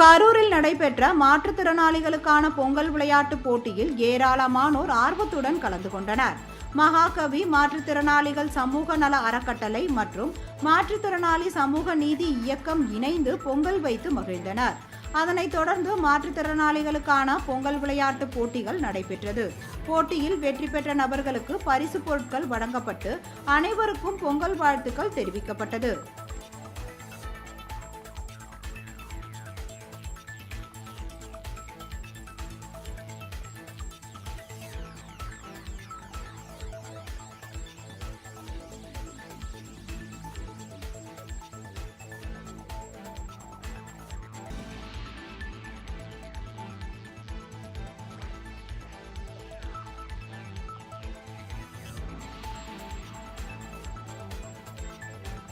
கரூரில் நடைபெற்ற மாற்றுத்திறனாளிகளுக்கான பொங்கல் விளையாட்டுப் போட்டியில் ஏராளமானோர் ஆர்வத்துடன் கலந்து கொண்டனர். மகாகவி மாற்றுத்திறனாளிகள் சமூக நல அறக்கட்டளை மற்றும் மாற்றுத்திறனாளி சமூக நீதி இயக்கம் இணைந்து பொங்கல் வைத்து மகிழ்ந்தனர். அதனைத் தொடர்ந்து மாற்றுத்திறனாளிகளுக்கான பொங்கல் விளையாட்டுப் போட்டிகள் நடைபெற்றது. போட்டியில் வெற்றி பெற்ற நபர்களுக்கு பரிசுப் பொருட்கள் வழங்கப்பட்டு அனைவருக்கும் பொங்கல் வாழ்த்துக்கள் தெரிவிக்கப்பட்டது.